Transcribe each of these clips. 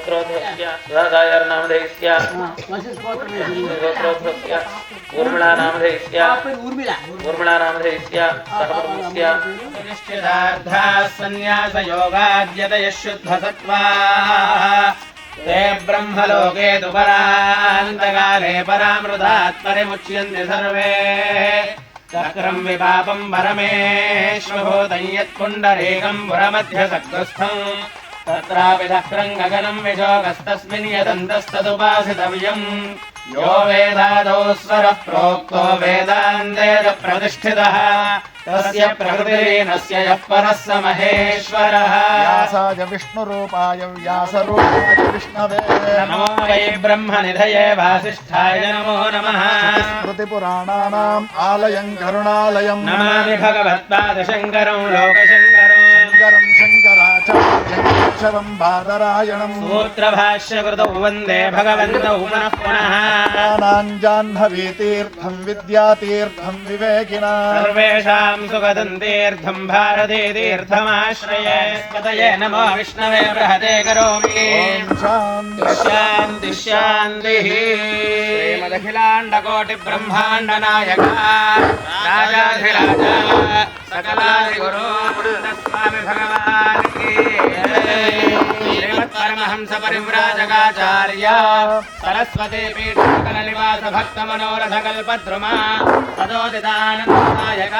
गोत्रोद्भवस्य सदादायर्नामधेयस्य गोत्रोद्भवस्य ऊर्मिळा नामधेयस्य ऊर्मिळा नामधेयस्य सहपद्मस्य निश्चितार्थाः सन्न्यासयोगाद्यतयः शुद्धसत्त्वाः ते ब्रह्मलोके तु परान्तकाले परामृतात्परिमुच्यन्ते सर्वे चक्रम् विपापम् परमेश्वभूतम् यत्पुण्डरीकम् पुरमध्यसग्रस्थम् तत्रापि दक्रम् गगनम् विशोकस्तस्मिन् यदन्तस्तदुपासितव्यम् यो वेदादौ स्वरः प्रोक्तो वेदान्ते च प्रतिष्ठितः तस्य प्रकृतिरीनस्य यः परः स महेश्वरः व्यासाय विष्णुरूपाय व्यासरूपाय विष्णवे नमो वै ब्रह्मनिधये वासिष्ठाय नमो नमः स्मृतिपुराणानाम् आलयम् करुणालयम् नमामि भगवत्पादशङ्करम् लोकशङ्करम् शङ्करम् शङ्कराचार्यम् बादरायणम् सूत्रभाष्यकृतौ वंदे भगवन्तौ पुनः पुनः जाह्नवीतीर्थम् विद्यातीर्थम् विवेकिना सर्वेषाम् सुगतम् तीर्थम् भारती तीर्थमाश्रये नमो विष्णवे बृहते करोमि शान्ति शान्ति शान्तिः श्रीमदखिलाण्डकोटिब्रह्माण्ड नायक राजाधिराज सकलादिगुरु स्वामि भगवान् परमहंस परमहंसपरिव्राजकाचार्य। सरस्वती पीठाकर निवास भक्त मनोरथ कल्पद्रुमा तदोदितानंदायक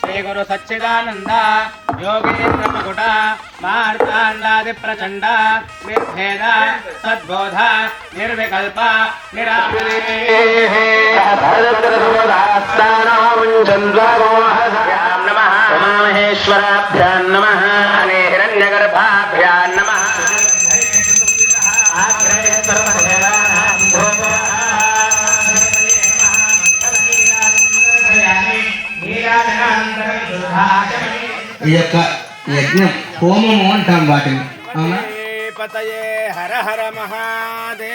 श्री गुरु सच्चिदानंद योगेन्द्र श्रीगुरुसच्चिदानन्द मार्तांडादि प्रचंड निर्भेद सद्बोध निर्विकल्प निरामहेश्वराभ्यां नमः। ఈ యొక్క యజ్ఞం హోమము అంటాం వాటిని. అవునా? పతయే హర హర మహాదే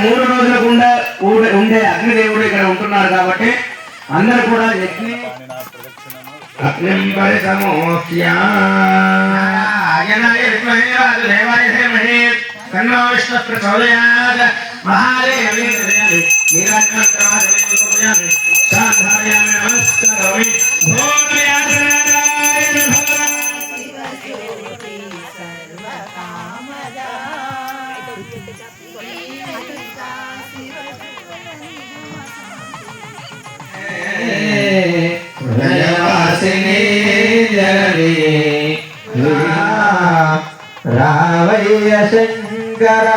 మూడు రోజుల గుండా ఉండే అగ్నిదేవుడు ఇక్కడ ఉంటున్నారు కాబట్టి అందరు కూడా యజ్ఞి అగ్నిం పరిసమోక్య మహాదేవి शंकर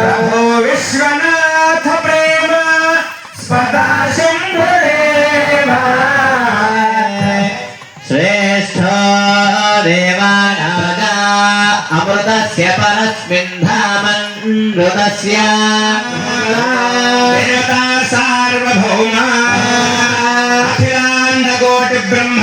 प्रभो विश्वनाथ प्रेम सदा शंभुदेव श्रेष्ठ देवानादा अमृतस्य परस्मिन् धामन्मृतस्य सार्वभौमा अखिलाण्डकोटिब्रह्म